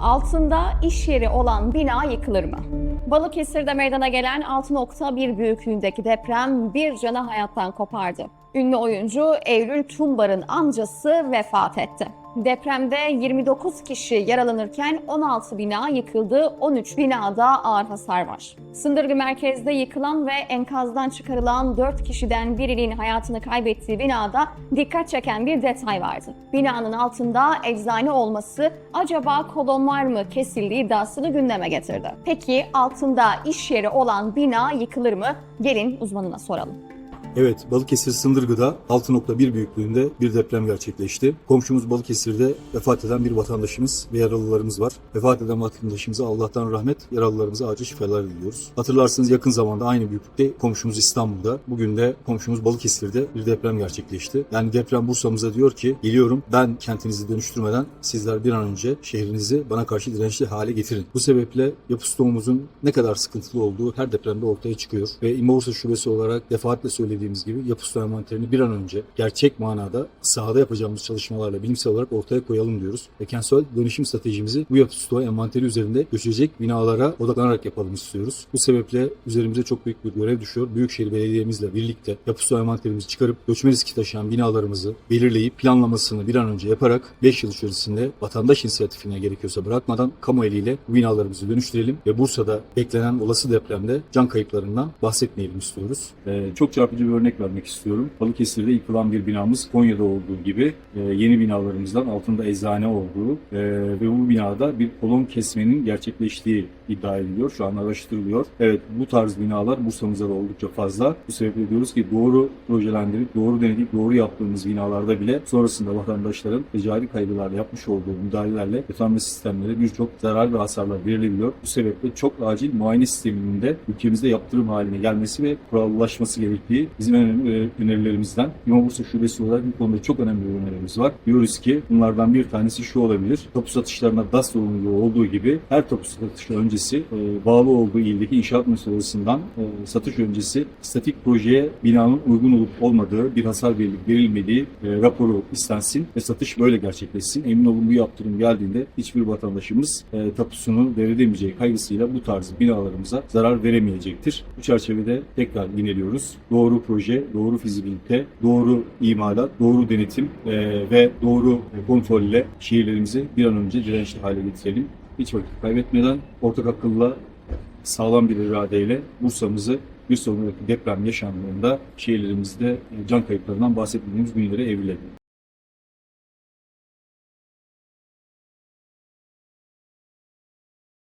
Altında iş yeri olan bina yıkılır mı? Balıkesir'de meydana gelen 6.1 büyüklüğündeki deprem bir canı hayattan kopardı. Ünlü oyuncu Eylül Tumbar'ın amcası vefat etti. Depremde 29 kişi yaralanırken 16 bina yıkıldı, 13 binada ağır hasar var. Sındırgı merkezde yıkılan ve enkazdan çıkarılan 4 kişiden birinin hayatını kaybettiği binada dikkat çeken bir detay vardı. Binanın altında eczane olması acaba kolonlar mı kesildiği iddiasını gündeme getirdi. Peki altında iş yeri olan bina yıkılır mı? Gelin uzmanına soralım. Evet, Balıkesir Sındırgı'da 6.1 büyüklüğünde bir deprem gerçekleşti. Komşumuz Balıkesir'de vefat eden bir vatandaşımız ve yaralılarımız var. Vefat eden vatandaşımıza Allah'tan rahmet, yaralılarımıza acil şifalar diliyoruz. Hatırlarsınız yakın zamanda aynı büyüklükte komşumuz İstanbul'da, bugün de komşumuz Balıkesir'de bir deprem gerçekleşti. Yani deprem Bursa'mıza diyor ki, geliyorum ben kentinizi dönüştürmeden sizler bir an önce şehrinizi bana karşı dirençli hale getirin. Bu sebeple yapı stoğumuzun ne kadar sıkıntılı olduğu her depremde ortaya çıkıyor. Ve İmam Bursa Şubesi olarak defaatle söylediğimiz gibi yapı stoğu envanterini bir an önce gerçek manada sahada yapacağımız çalışmalarla bilimsel olarak ortaya koyalım diyoruz. Ve kentsel dönüşüm stratejimizi bu yapı stoğu envanteri üzerinde göçecek binalara odaklanarak yapalım istiyoruz. Bu sebeple üzerimize çok büyük bir görev düşüyor. Büyükşehir Belediye'mizle birlikte yapı stoğu envanterimizi çıkarıp göçmen riski taşıyan binalarımızı belirleyip planlamasını bir an önce yaparak 5 yıl içerisinde vatandaş inisiyatifine gerekiyorsa bırakmadan kamu eliyle bu binalarımızı dönüştürelim ve Bursa'da beklenen olası depremde can kayıplarından bahsetmeyelim istiyoruz. Ee, çok çarpıcı bir örnek vermek istiyorum. Balıkesir'de yıkılan bir binamız Konya'da olduğu gibi e, yeni binalarımızdan altında eczane olduğu e, ve bu binada bir kolon kesmenin gerçekleştiği iddia ediliyor. Şu an araştırılıyor. Evet bu tarz binalar Bursa'mızda da oldukça fazla. Bu sebeple diyoruz ki doğru projelendirip, doğru deneyip, doğru yaptığımız binalarda bile sonrasında vatandaşların ticari kaygılarla yapmış olduğu müdahalelerle yatan sistemlere birçok zarar ve hasarlar verilebiliyor. Bu sebeple çok acil muayene sisteminin de ülkemizde yaptırım haline gelmesi ve kurallaşması gerektiği bizim önemli e, önerilerimizden. İmam Bursa Şubesi olarak bu konuda çok önemli bir önerimiz var. Diyoruz ki bunlardan bir tanesi şu olabilir. Tapu satışlarına DAS sorumluluğu olduğu gibi her tapu satışı öncesi e, bağlı olduğu ildeki inşaat müessesesinden e, satış öncesi statik projeye binanın uygun olup olmadığı, bir hasar verilip verilmediği raporu istensin ve satış böyle gerçekleşsin. Emin olun bu yaptırım geldiğinde hiçbir vatandaşımız tapusunu devredemeyeceği kaygısıyla bu tarz binalarımıza zarar veremeyecektir. Bu çerçevede tekrar yineliyoruz. Doğru proje, doğru fizibilite, doğru imalat, doğru denetim e, ve doğru kontrol ile şehirlerimizi bir an önce dirençli hale getirelim. Hiç vakit kaybetmeden ortak akılla sağlam bir iradeyle Bursa'mızı bir sonraki deprem yaşandığında şehirlerimizde can kayıplarından bahsetmediğimiz günlere evrilelim.